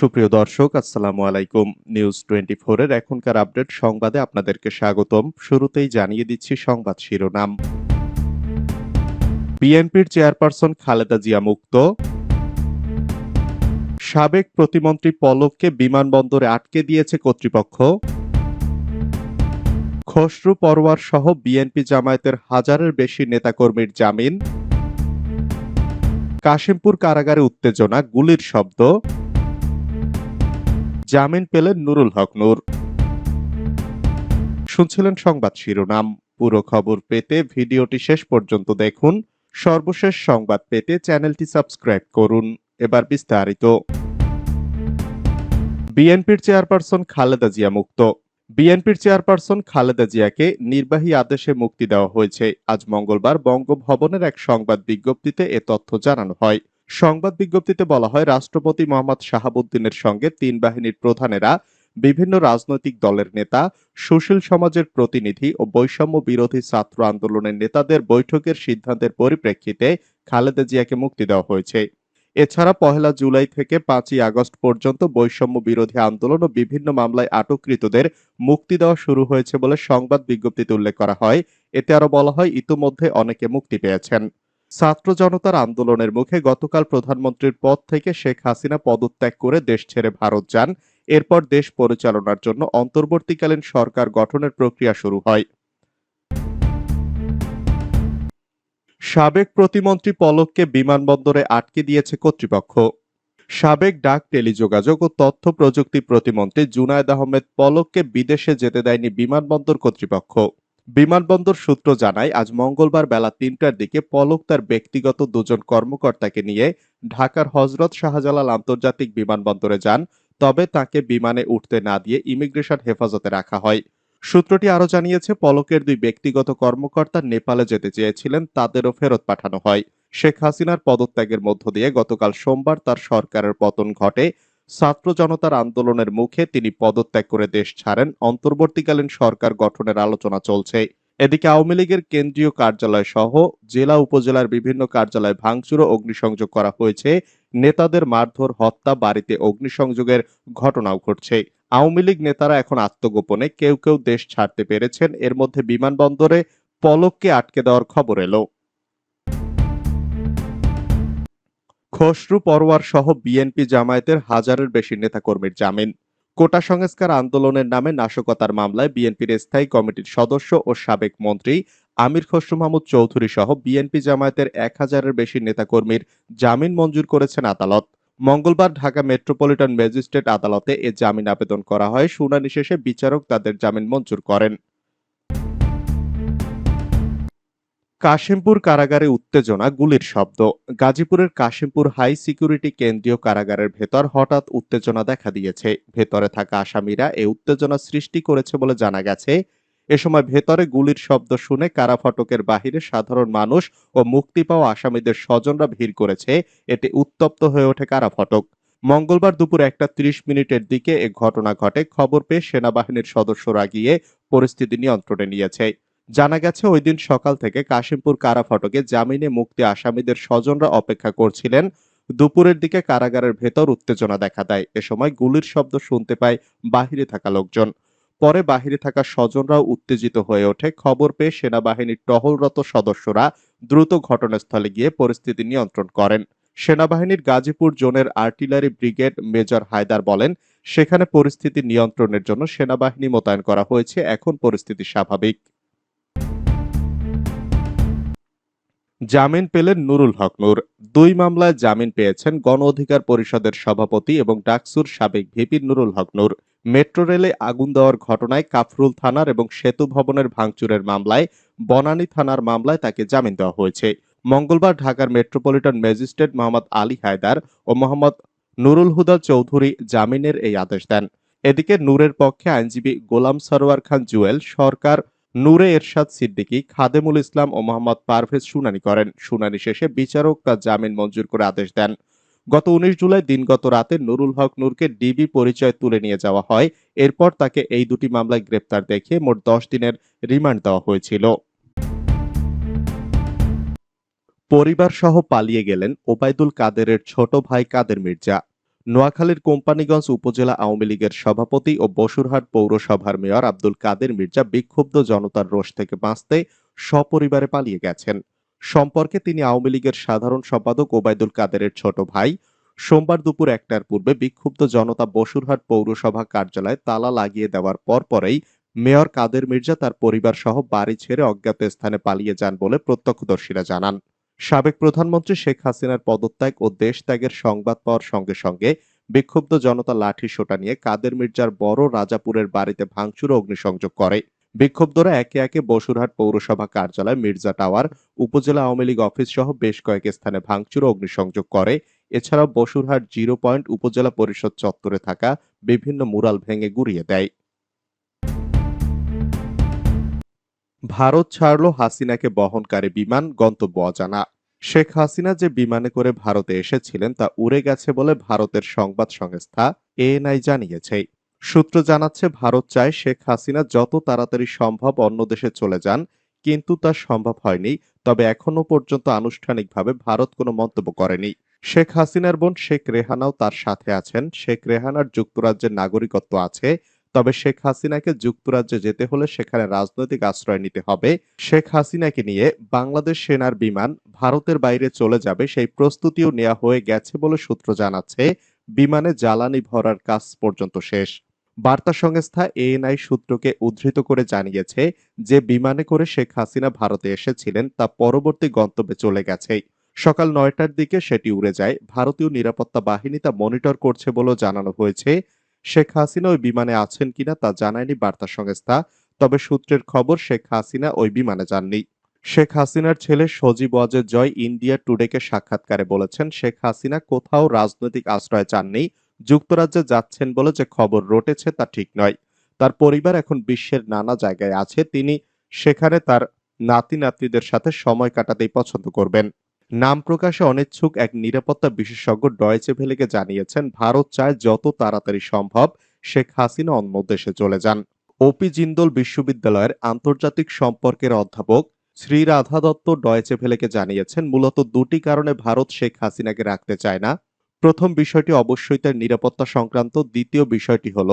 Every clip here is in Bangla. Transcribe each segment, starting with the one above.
সুপ্রিয় দর্শক, আসসালামু আলাইকুম। নিউজ টোয়েন্টি এর এখনকার আপডেট সংবাদে আপনাদেরকে স্বাগতম। শুরুতেই জানিয়ে দিচ্ছি সংবাদ শিরোনাম। বিএনপির চেয়ারপারসন খালেদা জিয়া মুক্ত। সাবেক প্রতিমন্ত্রী পলককে বিমানবন্দরে আটকে দিয়েছে কর্তৃপক্ষ। খসরু পরোয়ার সহ বিএনপি জামায়াতের হাজারের বেশি নেতাকর্মীর জামিন। কাশিমপুর কারাগারে উত্তেজনা, গুলির শব্দ। জামিন পেলেন নুরুল হক নূর। শুনছিলেন সংবাদ শিরোনাম। পুরো খবর পেতে ভিডিওটি শেষ পর্যন্ত দেখুন। সর্বশেষ সংবাদ পেতে চ্যানেলটি সাবস্ক্রাইব করুন। এবার বিস্তারিত। বিএনপির চেয়ারপারসন খালেদা জিয়া মুক্ত। বিএনপির চেয়ারপারসন খালেদা জিয়াকে নির্বাহী আদেশে মুক্তি দেওয়া হয়েছে। আজ মঙ্গলবার বঙ্গভবনের এক সংবাদ বিজ্ঞপ্তিতে এ তথ্য জানানো হয়। সংবাদ বিজ্ঞপ্তিতে বলা হয়, রাষ্ট্রপতি মোহাম্মদ শাহাবুদ্দিনের সঙ্গে তিন বাহিনীর প্রধানেরা বিভিন্ন রাজনৈতিক দলের নেতা, সুশীল সমাজের প্রতিনিধি ও বৈষম্য বিরোধী ছাত্র আন্দোলনের নেতাদের বৈঠকের সিদ্ধান্তের পরিপ্রেক্ষিতে খালেদা জিয়াকে মুক্তি দেওয়া হয়েছে। এছাড়া পহেলা জুলাই থেকে পাঁচই আগস্ট পর্যন্ত বৈষম্য বিরোধী আন্দোলন ও বিভিন্ন মামলায় আটককৃতদের মুক্তি দেওয়া শুরু হয়েছে বলে সংবাদ বিজ্ঞপ্তিতে উল্লেখ করা হয়। এতে আরও বলা হয়, ইতোমধ্যে অনেকে মুক্তি পেয়েছেন। ছাত্র জনতার আন্দোলনের মুখে গতকাল প্রধানমন্ত্রীর পদ থেকে শেখ হাসিনা পদত্যাগ করে দেশ ছেড়ে ভারত যান। এরপর দেশ পরিচালনার জন্য অন্তর্বর্তীকালীন সরকার গঠনের প্রক্রিয়া শুরু হয়। সাবেক প্রতিমন্ত্রী পলককে বিমানবন্দরে আটকে দিয়েছে কর্তৃপক্ষ। সাবেক ডাক টেলিযোগাযোগ ও তথ্য প্রযুক্তি প্রতিমন্ত্রী জুনায়দ আহমেদ পলককে বিদেশে যেতে দেয়নি বিমানবন্দর কর্তৃপক্ষ। বিমানবন্দর সূত্র জানায়, আজ মঙ্গলবার বেলা তিনটার দিকে পলক তার ব্যক্তিগত দুজন কর্মকর্তাকে নিয়ে ঢাকার হজরত শাহজালাল আন্তর্জাতিক বিমানবন্দরে যান, তবে তাকে বিমানে উঠতে না দিয়ে ইমিগ্রেশন হেফাজতে রাখা হয়। সূত্রটি আরও জানিয়েছে, পলকের দুই ব্যক্তিগত কর্মকর্তা নেপালে যেতে চেয়েছিলেন, তাদেরও ফেরত পাঠানো হয়। শেখ হাসিনার পদত্যাগের মধ্য দিয়ে গতকাল সোমবার তার সরকারের পতন ঘটে। ছাত্র জনতার আন্দোলনের মুখে তিনি পদত্যাগ করে দেশ ছাড়েন। অন্তর্বর্তীকালীন সরকার গঠনের আলোচনা চলছে। এদিকে আওয়ামী লীগের কেন্দ্রীয় কার্যালয় সহ জেলা উপজেলার বিভিন্ন কার্যালয় ভাঙচুর অগ্নিসংযোগ করা হয়েছে। নেতাদের মারধর, হত্যা, বাড়িতে অগ্নিসংযোগের ঘটনাও ঘটছে। আওয়ামী লীগ নেতারা এখন আত্মগোপনে, কেউ কেউ দেশ ছাড়তে পেরেছেন। এর মধ্যে বিমানবন্দরে পলককে আটকে দেওয়ার খবর এলো। খসরু পরোয়ার সহ বিএনপি জামায়াতের হাজারের বেশি নেতাকর্মীর জামিন। কোটা সংস্কার আন্দোলনের নামে নাশকতার মামলায় বিএনপির স্থায়ী কমিটির সদস্য ও সাবেক মন্ত্রী আমির খসরু মাহমুদ চৌধুরী সহ বিএনপি জামায়াতের এক হাজারের বেশি নেতাকর্মীর জামিন মঞ্জুর করেছেন আদালত। মঙ্গলবার ঢাকা মেট্রোপলিটন ম্যাজিস্ট্রেট আদালতে এ জামিন আবেদন করা হয়। শুনানি শেষে বিচারক তাদের জামিন মঞ্জুর করেন। কাশিমপুর কারাগারে উত্তেজনা, গুলির শব্দ। গাজীপুরের কাশিমপুর হাই সিকিউরিটি কেন্দ্রীয় কারাগারের ভেতর হঠাৎ উত্তেজনা দেখা দিয়েছে। ভেতরে থাকা আসামিরা এই উত্তেজনা সৃষ্টি করেছে বলে জানা গেছে। এ সময় ভেতরে গুলির শব্দ শুনে কারা ফটকের বাহিরে সাধারণ মানুষ ও মুক্তি পাওয়া আসামিদের স্বজনরা ভিড় করেছে। এতে উত্তপ্ত হয়ে ওঠে কারা ফটক। মঙ্গলবার দুপুর একটা ত্রিশ মিনিটের দিকে এ ঘটনা ঘটে। খবর পেয়ে সেনাবাহিনীর সদস্যরা গিয়ে পরিস্থিতি নিয়ন্ত্রণে নিয়েছে। জানা গেছে, ওই দিন সকাল থেকে কাশিমপুর কারা ফটকে জামিনে মুক্তি আসামিদের স্বজনরা অপেক্ষা করছিলেন। দুপুরের দিকে কারাগারের ভেতর উত্তেজনা দেখা দেয়। এ সময় গুলির শব্দ শুনতে পায় বাহিরে থাকা লোকজন। পরে বাহিরে থাকা স্বজনরাও উত্তেজিত হয়ে ওঠে। খবর পেয়ে সেনাবাহিনীর টহলরত সদস্যরা দ্রুত ঘটনাস্থলে গিয়ে পরিস্থিতি নিয়ন্ত্রণ করেন। সেনাবাহিনীর গাজীপুর জোনের আর্টিলারি ব্রিগেড মেজর হায়দার বলেন, সেখানে পরিস্থিতি নিয়ন্ত্রণের জন্য সেনাবাহিনী মোতায়েন করা হয়েছে। এখন পরিস্থিতি স্বাভাবিক। জামিন পেলেন নুরুল হক নূর। দুই মামলায় জামিন পেয়েছেন গণ অধিকার পরিষদের সভাপতি এবং ডাকসুর সাবেক ভিপি নুরুল হক নূর। মেট্রো রেলে আগুন দেওয়ার ঘটনায় কাফরুল থানার এবং সেতু ভবনের ভাঙচুরের মামলায় বনানী থানার মামলায় তাকে জামিন দেওয়া হয়েছে। মঙ্গলবার ঢাকার মেট্রোপলিটন ম্যাজিস্ট্রেট মোহাম্মদ আলী হায়দার ও মোহাম্মদ নুরুল হুদা চৌধুরী জামিনের এই আদেশ দেন। এদিকে নূরের পক্ষে আইনজীবী গোলাম সরোয়ার খান জুয়েল সরকার নূরে এরশাদ সিদ্দিকী, খাদেমুল ইসলাম ও মোহাম্মদ পারভেজ শুনানি করেন। শুনানি শেষে বিচারক জামিন মঞ্জুর করে আদেশ দেন। গত উনিশ জুলাই দিনগত রাতে নুরুল হক নূরকে ডিবি পরিচয় তুলে নিয়ে যাওয়া হয়। এরপর তাকে এই দুটি মামলায় গ্রেপ্তার দেখিয়ে মোট দশ দিনের রিমান্ড দেওয়া হয়েছিল। পরিবার সহ পালিয়ে গেলেন ওবায়দুল কাদেরের ছোট ভাই কাদের মির্জা। নোয়াখালীর কোম্পানিগঞ্জ উপজেলা আওয়ামী লীগের সভাপতি ও বসুরহাট পৌরসভার মেয়র আব্দুল কাদের মির্জা বিক্ষুব্ধ জনতার রোষ থেকে বাঁচতে সপরিবারে পালিয়ে গেছেন। সম্পর্কে তিনি আওয়ামী লীগের সাধারণ সম্পাদক ওবায়দুল কাদেরের ছোট ভাই। সোমবার দুপুর একটার পূর্বে বিক্ষুব্ধ জনতা বসুরহাট পৌরসভা কার্যালয়ে তালা লাগিয়ে দেওয়ার পরপরেই মেয়র কাদের মির্জা তার পরিবার সহ বাড়ি ছেড়ে অজ্ঞাত স্থানে পালিয়ে যান বলে প্রত্যক্ষদর্শীরা জানান। সাবেক প্রধানমন্ত্রী শেখ হাসিনার পদত্যাগ ও দেশ ত্যাগের সংবাদ পাওয়ার সঙ্গে সঙ্গে বিক্ষুব্ধ জনতা লাঠি সোটা নিয়ে কাদের মির্জার বড় রাজাপুরের বাড়িতে ভাঙচুর অগ্নিসংযোগ করে। বিক্ষুব্ধরা একে একে বসুরহাট পৌরসভা কার্যালয়, মির্জা টাওয়ার, উপজেলা আওয়ামী লীগ অফিস সহ বেশ কয়েক স্থানে ভাঙচুর অগ্নিসংযোগ করে। এছাড়াও বসুরহাট জিরো পয়েন্ট উপজেলা পরিষদ চত্বরে থাকা বিভিন্ন মুরাল ভেঙে গুড়িয়ে দেয়। ভারত ছাড়ল হাসিনাকে বহনকারী বিমান গন্তব্য অজানা। শেখ হাসিনা যে বিমানে করে ভারতে এসেছিলেন তা উড়ে গেছে বলে ভারতের সংবাদ সংস্থা এএনআই জানিয়েছে। সূত্র জানাচ্ছে, ভারত চায় শেখ হাসিনা যত তাড়াতাড়ি সম্ভব অন্য দেশে চলে যান, কিন্তু তা সম্ভব হয়নি। তবে এখনও পর্যন্ত আনুষ্ঠানিকভাবে ভারত কোনো মন্তব্য করেনি। শেখ হাসিনার বোন শেখ রেহানাও তার সাথে আছেন। শেখ রেহানার যুক্তরাজ্যের নাগরিকত্ব আছে। তবে শেখ হাসিনাকে যুক্তরাজ্যে যেতে হলে সেখানে রাজনৈতিক আশ্রয় নিতে হবে। শেখ হাসিনাকে নিয়ে বাংলাদেশ সেনার বিমান ভারতের বাইরে চলে যাবে সেই প্রস্তুতিও নেওয়া হয়ে গেছে বলে সূত্র জানাচ্ছে। বিমানে জ্বালানি ভরার কাজ পর্যন্ত শেষ। বার্তা সংস্থা এএনআই সূত্রকে উদ্ধৃত করে জানিয়েছে যে বিমানে করে শেখ হাসিনা ভারতে এসেছিলেন, তা পরবর্তী গন্তব্যে চলে গেছে। সকাল নয়টার দিকে সেটি উড়ে যায়। ভারতীয় নিরাপত্তা বাহিনী তা মনিটর করছে বলেও জানানো হয়েছে। শেখ হাসিনা ওই বিমানে আছেন কিনা তা জানায়নি বার্তা সংস্থা, তবে সূত্রের খবর শেখ হাসিনা ওই বিমানে যাননি। শেখ হাসিনার ছেলে সজীব ওয়াজেদ জয় ইন্ডিয়া টুডেকে সাক্ষাৎকারে বলেছেন, শেখ হাসিনা কোথাও রাজনৈতিক আশ্রয় চাননি যুক্তরাজ্যে যাচ্ছেন বলে যে খবর রটেছে তা ঠিক নয়। তার পরিবার এখন বিশ্বের নানা জায়গায় আছে, তিনি সেখানে তার নাতি নাতনিদের সাথে সময় কাটাতেই পছন্দ করবেন। নাম প্রকাশে অনিচ্ছুক এক নিরাপত্তা বিশেষজ্ঞ ডয়েচে ভেলেকে জানিয়েছেন, ভারত চায় যত তাড়াতাড়ি সম্ভব শেখ হাসিনা অন্য দেশে চলে যান। ওপি জিন্দল বিশ্ববিদ্যালয়ের আন্তর্জাতিক সম্পর্কের অধ্যাপক শ্রী রাধা দত্ত ডয়েচে ভেলেকে জানিয়েছেন, মূলত দুটি কারণে ভারত শেখ হাসিনাকে রাখতে চায় না। প্রথম বিষয়টি অবশ্যই তার নিরাপত্তা সংক্রান্ত, দ্বিতীয় বিষয়টি হল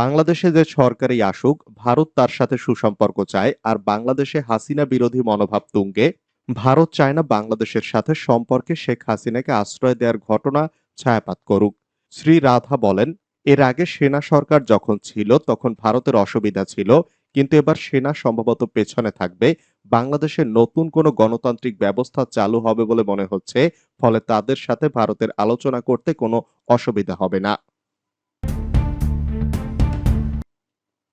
বাংলাদেশে যে সরকারি আসুক, ভারত তার সাথে সুসম্পর্ক চায় আর বাংলাদেশে হাসিনা বিরোধী মনোভাব তুঙ্গে। ভারত চায় না বাংলাদেশের সাথে সম্পর্কে শেখ হাসিনাকে আশ্রয় দেওয়ার ঘটনা ছায়াপাত করুক। শ্রী রাধা বলেন, এর আগে সেনা সরকার যখন ছিল, তখন ভারতের অসুবিধা ছিল, কিন্তু এবার সেনা সম্ভবত পেছনে থাকবে। বাংলাদেশে নতুন কোনো গণতান্ত্রিক ব্যবস্থা চালু হবে বলে মনে হচ্ছে, ফলে তাদের সাথে ভারতের আলোচনা করতে কোনো অসুবিধা হবে না।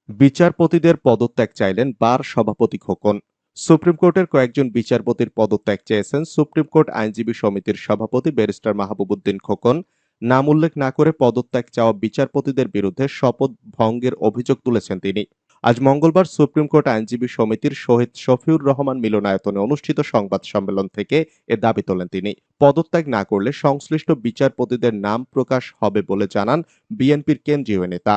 বিচারপতিদের পদত্যাগ চাইলেন বার সভাপতি খোকন। সুপ্রিম কোর্টের কয়েকজন বিচারপতির পদত্যাগ চেয়েছেন। সুপ্রিম কোর্ট আইনজীবী সমিতির সভাপতি ব্যারিস্টার মাহবুবুদ্দিন খোকন নাম উল্লেখ না করে পদত্যাগ চাওয়া বিচারপতিদের বিরুদ্ধে শপথ ভঙ্গের অভিযোগ তুলেছেন তিনি। আজ মঙ্গলবার সুপ্রিম কোর্ট আইনজীবী সমিতির শহীদ শফিউর রহমান মিলনায়তনে অনুষ্ঠিত সংবাদ সম্মেলন থেকে এ দাবি তোলেন তিনি। পদত্যাগ না করলে সংশ্লিষ্ট বিচারপতিদের নাম প্রকাশ হবে বলে জানান বিএনপির কেন্দ্রীয় নেতা।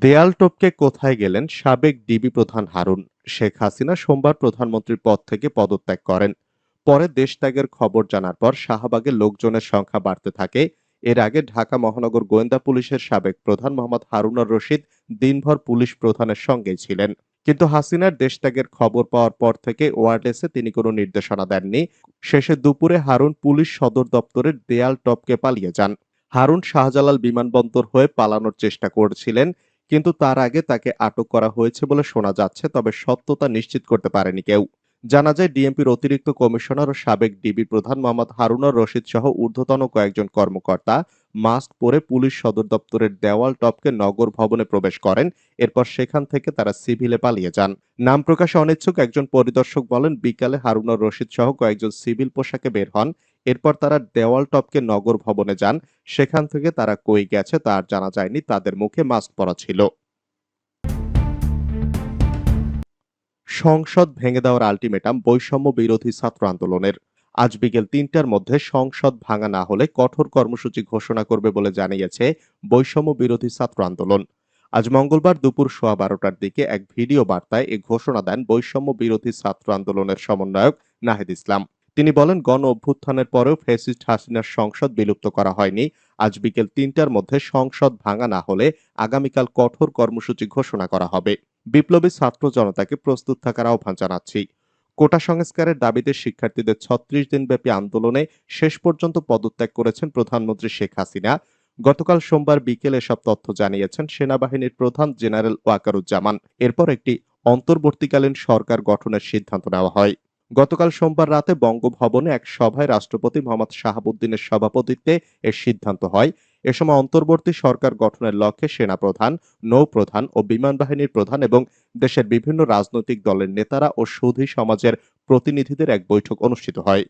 দেয়াল টপকে কোথায় গেলেন সাবেক ডিবি প্রধান হারুন শেখ হাসিনা সোমবার প্রধানমন্ত্রীর পদ থেকে পদত্যাগ করেন। পরে দেশ ত্যাগের খবর জানার পর শাহবাগে লোকজনের সংখ্যা বাড়তে থাকে। এর আগে ঢাকা মহানগর গোয়েন্দা পুলিশের সাবেক প্রধান মোহাম্মদ হারুনার রশিদ দিনভর পুলিশ প্রধানের সঙ্গেই ছিলেন। কিন্তু হাসিনার দেশত্যাগের খবর পাওয়ার পর থেকে ওয়ারডেসে তিনি কোনো নির্দেশনা দেননি। শেষে দুপুরে হারুন পুলিশ সদর দপ্তরের দেয়াল টপকে পালিয়ে যান। হারুন শাহজালাল বিমানবন্দর হয়ে পালানোর চেষ্টা করছিলেন। কিন্তু তার আগে তাকে আটক করা হয়েছে বলে শোনা যাচ্ছে, তবে সত্যতা নিশ্চিত করতে পারেনি কেউ। জানা যায়, ডিএমপির অতিরিক্ত কমিশনার ও সাবেক ডিবি প্রধান মোহাম্মদ হারুনার রশিদ সহ ঊর্ধ্বতন কয়েকজন কর্মকর্তা মাস্ক পরে পুলিশ সদর দপ্তরের দেওয়াল টপকে নগর ভবনে প্রবেশ করেন, এরপর সেখান থেকে তারা সিভিলে পালিয়ে যান। নাম প্রকাশে অনিচ্ছুক একজন পরিদর্শক বলেন, বিকালে হারুনার রশিদ সহ কয়েকজন সিভিল পোশাকে বের হন এরপর তারা দেওয়াল টপকে নগর ভবনে যান। সেখান থেকে তারা কই গেছে তা আর জানা যায়নি। তাদের মুখে মাস্ক পরা ছিল। সংসদ ভেঙে দেওয়ার আলটিমেটাম বৈষম্য বিরোধী ছাত্র আন্দোলনের। আজ বিকেল তিনটার মধ্যে সংসদ ভাঙা না হলে কঠোর কর্মসূচি ঘোষণা করবে বলে জানিয়েছে বৈষম্য বিরোধী ছাত্র আন্দোলন। আজ মঙ্গলবার দুপুর সোয়া বারোটার দিকে এক ভিডিও বার্তায় এ ঘোষণা দেন বৈষম্য বিরোধী ছাত্র আন্দোলনের সমন্বয়ক নাহিদ ইসলাম। তিনি বলেন গণ অভ্যুত্থানের পরেও ফ্যাসিস্ট হাসিনার সংসদ বিলুপ্ত করা হয়নি। আজ বিকেল তিনটার মধ্যে সংসদ ভাঙা না হলে আগামীকাল কঠোর কর্মসূচি ঘোষণা করা হবে। বিপ্লবী ছাত্র জনতাকে প্রস্তুত থাকার আহ্বান জানাচ্ছি। কোটা সংস্কারের দাবিতে শিক্ষার্থীদের ছত্রিশ দিনব্যাপী আন্দোলনে শেষ পর্যন্ত পদত্যাগ করেছেন প্রধানমন্ত্রী শেখ হাসিনা। গতকাল সোমবার বিকেলে এসব তথ্য জানিয়েছেন সেনাবাহিনীর প্রধান জেনারেল ওয়াকারুজ্জামান। এরপর একটি অন্তর্বর্তীকালীন সরকার গঠনের সিদ্ধান্ত নেওয়া হয়। গতকাল সোমবার রাতে বঙ্গভবনে এক সভায় রাষ্ট্রপতি মোহাম্মদ শাহাবুদ্দিনের সভাপতিত্বে এর সিদ্ধান্ত হয়। এ সময় অন্তর্বর্তী সরকার গঠনের লক্ষ্যে সেনাপ্রধান, নৌপ্রধান ও বিমান বাহিনীর প্রধান এবং দেশের বিভিন্ন রাজনৈতিক দলের নেতারা ও সুধী সমাজের প্রতিনিধিদের এক বৈঠক অনুষ্ঠিত হয়।